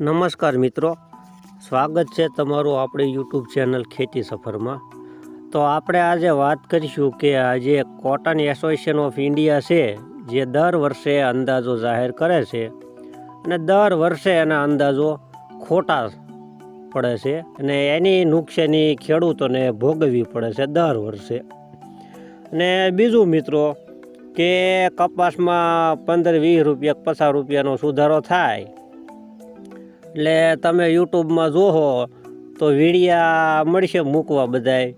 નમસ્કાર મિત્રો. સ્વાગત છે તમારું આપણી યુટ્યુબ ચેનલ ખેતી સફરમાં. તો આપણે આજે વાત કરીશું કે આજે કોટન એસોસિએશન ઓફ ઇન્ડિયા છે, જે દર વર્ષે અંદાજો જાહેર કરે છે અને દર વર્ષે એના અંદાજો ખોટા પડે છે અને એની નુકસાની ખેડૂતોને ભોગવવી પડે છે દર વર્ષે. અને બીજું મિત્રો કે કપાસમાં પંદર વીસ રૂપિયા પચાસ રૂપિયાનો સુધારો થાય એટલે તમે યુટ્યુબમાં જોહો તો વીડિયા મળશે મૂકવા બધાય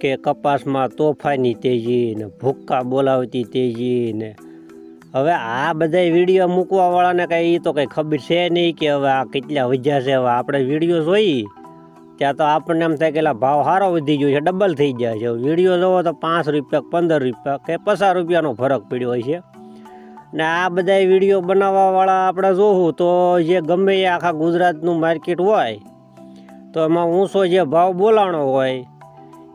કે કપાસમાં તોફાની તેજી ને ભૂક્કા બોલાવતી તેજી ને. હવે આ બધા વીડિયો મૂકવાવાળાને કાંઈ એ તો કંઈ ખબર છે નહીં કે હવે આ કેટલા વધ્યા છે. હવે આપણે વીડિયો જોઈ, ત્યાં તો આપણને એમ થાય કે ભાવ સારો વધી ગયો છે, ડબલ થઈ જાય છે. વીડિયો જોવો તો પાંચ રૂપિયા પંદર રૂપિયા કે પચાસ રૂપિયાનો ફરક પડ્યો હોય છે. ને આ બધા વીડિયો બનાવવાવાળા આપણે જોવું તો જે ગમે એ આખા ગુજરાતનું માર્કેટ હોય, તો એમાં ઊંચો જે ભાવ બોલાણો હોય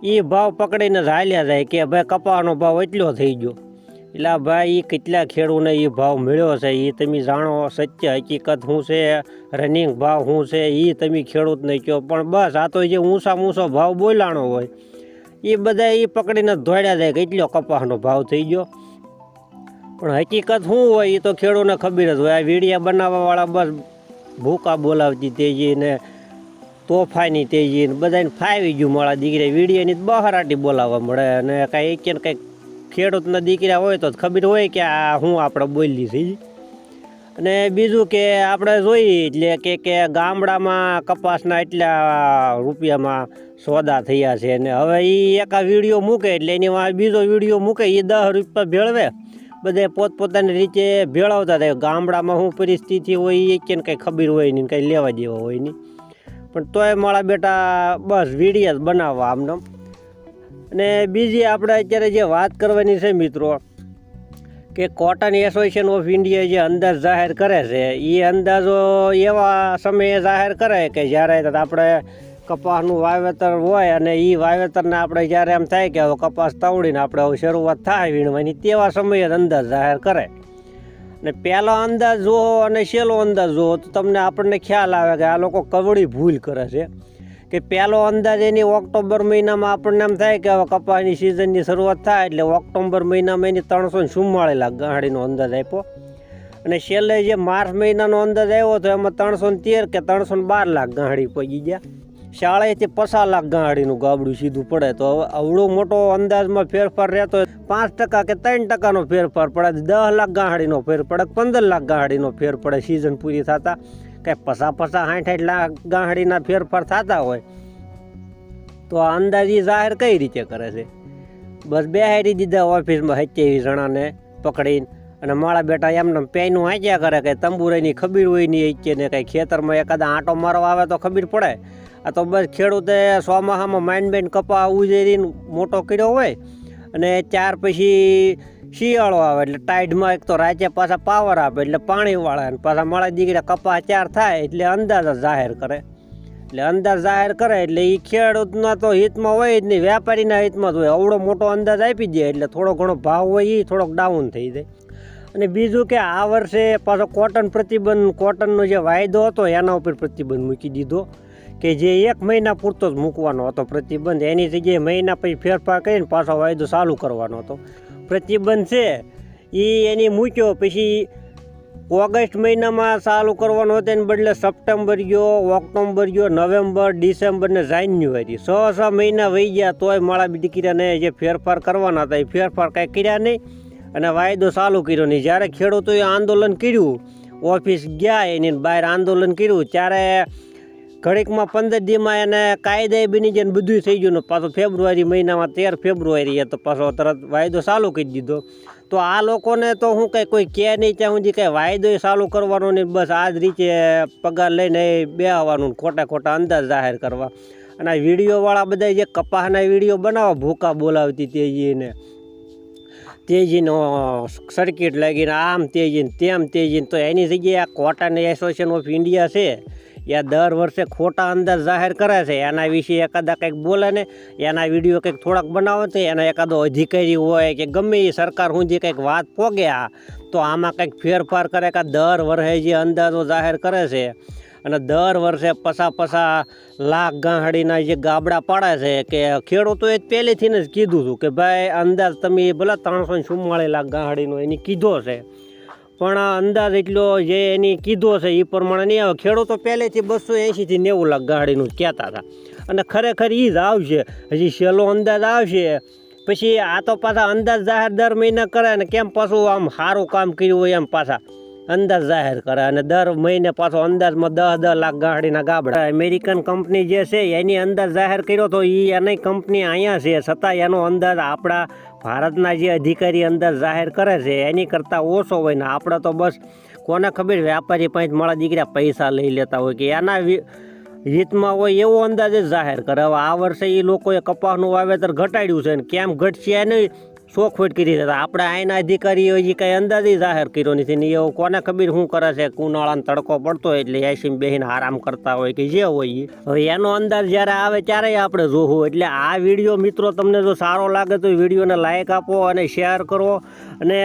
એ ભાવ પકડીને હાલ્યા જાય કે ભાઈ કપાનો ભાવ એટલો થઈ ગયો. એટલે ભાઈ એ કેટલા ખેડૂને એ ભાવ મળ્યો છે એ તમે જાણો સત્ય હકીકત શું છે રનિંગ ભાવ શું છે એ તમે ખેડૂતને કહો. પણ બસ, આ તો જે ઊંચા ઊંચો ભાવ બોલાણો હોય એ બધા એ પકડીને દોડ્યા જાય કે એટલો કપાસનો ભાવ થઈ ગયો. પણ હકીકત શું હોય એ તો ખેડૂતને ખબર જ હોય. આ વીડિયા બનાવવાવાળા બસ ભૂકા બોલાવતી તેજી ને તોફાની તેજી ને બધાને ફાવી ગયું મળે દીકરી વીડિયાની બહારાટી બોલાવવા મળે અને કાંઈ એક ને કંઈક ખેડૂતના દીકરા હોય તો જ ખબર હોય કે આ હું આપણે બોલી છીએ અને બીજું કે આપણે જોઈએ એટલે કે કે ગામડામાં કપાસના એટલા રૂપિયામાં સોદા થયા છે ને હવે એ એકા વીડિયો મૂકે એટલે એની બીજો વીડિયો મૂકે એ દસ રૂપિયા ભેળવે. બધે પોતપોતાની રીતે ભેળવતા થાય. ગામડામાં શું પરિસ્થિતિ હોય એ કે કંઈ ખબર હોય નહીં કંઈ લેવા દેવા હોય નહીં. પણ તોય મારા બેટા બસ વિડીયા જ બનાવવા આમને. અને બીજી આપણે અત્યારે જે વાત કરવાની છે મિત્રો, કે કોટન એસોસિએશન ઓફ ઇન્ડિયા જે અંદાજ જાહેર કરે છે, એ અંદાજો એવા સમયે જાહેર કરે કે જ્યારે આપણે કપાસનું વાવેતર હોય અને એ વાવેતરને આપણે જ્યારે એમ થાય કે હવે કપાસ તવડીને આપણે હવે શરૂઆત થાય વીણવાની, તેવા સમયે જ અંદાજ જાહેર કરે. ને પહેલો અંદાજ જુઓ અને છેલ્લો અંદાજ જુઓ તો તમને આપણને ખ્યાલ આવે કે આ લોકો કવડી ભૂલ કરે છે. કે પહેલો અંદાજ એની ઓક્ટોબર મહિનામાં આપણને એમ થાય કે હવે કપાસની સિઝનની શરૂઆત થાય એટલે ઓક્ટોબર મહિનામાં એની ત્રણસો ને ચુમ્માળીસ લાખ ગાંડીનો અંદાજ આપ્યો. અને છેલ્લે જે માર્ચ મહિનાનો અંદાજ આવ્યો તો એમાં ત્રણસો ને તેર કે ત્રણસો બાર લાખ ગાંડી પગી ગયા. શાળાએથી પસાર લાખ ગાંડીનું ગાબડું સીધું પડે તો હવે અવળો મોટો અંદાજમાં ફેરફાર રહેતો પાંચ ટકા કે ત્રણ ટકાનો ફેરફાર પડે. દસ લાખ ગાંડીનો ફેર પડે પંદર લાખ ગાંડીનો ફેર પડે. સિઝન પૂરી થતા કે પસા પસા સાઠ સાઠ લાખ ગાંડીના ફેરફાર થતા હોય. તો આ અંદાજ જાહેર કઈ રીતે કરે છે? બસ બેહારી દીધા ઓફિસમાં સત્યાવીસ જણાને પકડીને અને મારા બેટા એમને પેનું વાંચ્યા કરે કે તંબુરાની ખબીર હોય નહીં ને કંઈ ખેતરમાં એકાદા આંટો મારવા આવે તો ખબીર પડે. આ તો બસ ખેડૂતે ચોમાસામાં માઇન્ડ બેન કપા ઉજેરીને મોટો કર્યો હોય અને ત્યાર પછી શિયાળો આવે એટલે ટાઈડમાં એક તો રાજ્ય પાછા પાવર આપે એટલે પાણી વાળે અને પાછા મારા દીકરા કપા ચાર થાય એટલે અંદાજ જાહેર કરે. એટલે અંદાજ જાહેર કરે એટલે એ ખેડૂતના તો હિતમાં હોય જ નહીં, વેપારીના હિતમાં જ હોય. અવડો મોટો અંદાજ આપી દે એટલે થોડો ઘણો ભાવ હોય એ થોડોક ડાઉન થઈ જાય. અને બીજું કે આ વર્ષે પાછો કોટન પ્રતિબંધ કોટનનો જે વાયદો હતો, એના ઉપર પ્રતિબંધ મૂકી દીધો. કે જે એક મહિના પૂરતો જ મૂકવાનો હતો પ્રતિબંધ, એની જગ્યાએ મહિના પછી ફેરફાર કરીને પાછો વાયદો ચાલુ કરવાનો હતો. પ્રતિબંધ છે એ એની મૂક્યો, પછી ઓગસ્ટ મહિનામાં ચાલુ કરવાનો હતો, એને બદલે સપ્ટેમ્બર ગયો ઓક્ટોબર ગયો, નવેમ્બર, ડિસેમ્બર ને જાન્યુઆરી. છ છ મહિના વહી ગયા, તોય માળા બી દીકરીને જે ફેરફાર કરવાના હતા, એ ફેરફાર કાંઈ કર્યા નહીં અને વાયદો ચાલુ કર્યો નહીં. જ્યારે ખેડૂતોએ આંદોલન કર્યું, ઓફિસ ગયા, એની બહાર આંદોલન કર્યું. ત્યારે ઘડીકમાં પંદર દીમાં એને કાયદે બની જાય ને બધું થઈ ગયું ને પાછો ફેબ્રુઆરી મહિનામાં તેર ફેબ્રુઆરી તો પાછો તરત વાયદો ચાલુ કરી દીધો. તો આ લોકોને તો હું કંઈ કોઈ કહે નહીં, ત્યાં સુધી કંઈ વાયદો ચાલુ કરવાનો નહીં, બસ આ જ રીતે પગાર લઈને બે આવવાનું ખોટા ખોટા અંદાજ જાહેર કરવા. અને આ વિડીયોવાળા બધા જે કપાસના વીડિયો બનાવો, ભૂકા બોલાવતી તેજીને, તેજીનો સર્કિટ લાગીને આમ તેજીને તેમ તેજીને, તો એની જગ્યાએ આ કોટન એસોસિએશન ઓફ ઇન્ડિયા છે. એ દર વર્ષે ખોટા અંદાજ જાહેર કરે છે. એના વિશે એકાદા કંઈક બોલે ને, એના વીડિયો કંઈક થોડાક બનાવે તો એના એકાદો અધિકારી હોય કે ગમે એ સરકાર સુધી કંઈક વાત પોગે તો આમાં કંઈક ફેરફાર કરે કે દર વર્ષે જે અંદાજો જાહેર કરે છે અને દર વર્ષે પસા પસા લાખ ગાંહડીના જે ગાબડા પાડે છે કે ખેડૂતોએ જ પહેલેથી જ કીધું હતું કે ભાઈ અંદાજ તમે ભલે ત્રણસો ચુમ્માળીસ લાખ ગાંહડીનો એની કીધો છે. પણ અંદાજ એટલો જે એની કીધો છે એ પ્રમાણે નહીં આવે. ખેડૂતો પહેલેથી બસો એંશીથી નેવું લાખ ગાડીનું કહેતા હતા. અને ખરેખર એ જ આવશે. હજી છેલ્લો અંદાજ આવશે. પછી આ તો પાછા અંદાજ જાહેર દર મહિને કરે ને કેમ પાછું આમ સારું કામ કર્યું હોય એમ પાછા અંદાજ જાહેર કરે. અને દર મહિને પાછો અંદાજમાં દસ દસ લાખ ગાડીના ગાબડા. અમેરિકન કંપની જે છે એની અંદાજ જાહેર કર્યો તો એ એની કંપની અહીંયા છે. છતાં એનો અંદાજ આપણા ભારતના જે અધિકારી અંદર જાહેર કરે છે, એની કરતાં ઓછો હોય ને આપણે તો બસ કોને ખબર વ્યાપારી પાંચ મારા દીકરા પૈસા લઈ લેતા હોય કે એના રીતમાં હોય એવો અંદાજ જ જાહેર કરે. હવે આ વર્ષે એ લોકોએ કપાસનું વાવેતર ઘટાડ્યું છે ને કેમ ઘટશે એને શોખવટ કરી દેતા આપણે આઈના અધિકારીઓ એ કાંઈ અંદાજ જાહેર કર્યો નથી ને એવું કોને ખબર શું કરે છે, કુનાળાનો તડકો પડતો હોય એટલે એસીમ બેહીને આરામ કરતા હોય કે જે હોય હવે એનો અંદાજ જ્યારે આવે ત્યારે આપણે જોવું. એટલે આ વીડિયો મિત્રો તમને જો સારો લાગે તો વિડીયોને લાઇક આપો અને શેર કરો. અને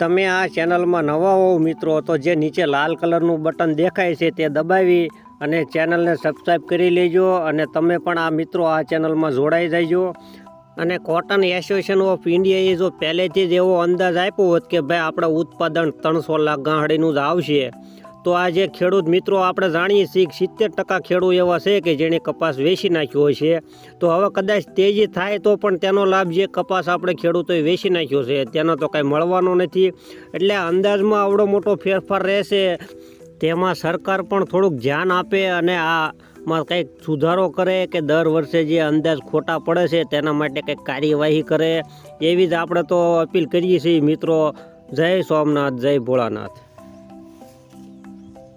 તમે આ ચેનલમાં નવા હોવ મિત્રો, તો જે નીચે લાલ કલરનું બટન દેખાય છે તે દબાવી અને ચેનલને સબસ્ક્રાઈબ કરી લેજો અને તમે પણ આ મિત્રો આ ચેનલમાં જોડાઈ જજો અને કોટન એસોસિએશન ઓફ ઇન્ડિયાએ જો પહેલેથી જ એવો અંદાજ આપ્યો હોત કે ભાઈ આપણે ઉત્પાદન ત્રણસો લાખ ગાંહડીનું જ આવશે, તો આ જે ખેડૂત મિત્રો આપણે જાણીએ છીએ કે સિત્તેર ટકા ખેડૂત એવા છે કે જેણે કપાસ વેચી નાખ્યો છે તો હવે કદાચ તેજી થાય તો પણ તેનો લાભ જે કપાસ આપણે ખેડૂતોએ વેચી નાખ્યો છે, તેનો તો કાંઈ મળવાનો નથી. એટલે અંદાજમાં આવડો મોટો ફેરફાર રહેશે. તેમાં સરકાર પણ થોડુંક ધ્યાન આપે અને આમાં કંઈક સુધારો કરે કે દર વર્ષે જે અંદાજ ખોટા પડે છે તેના માટે કંઈક કાર્યવાહી કરે. એવી જ આપણે તો અપીલ કરીએ છીએ મિત્રો. જય સોમનાથ, જય ભોળાનાથ.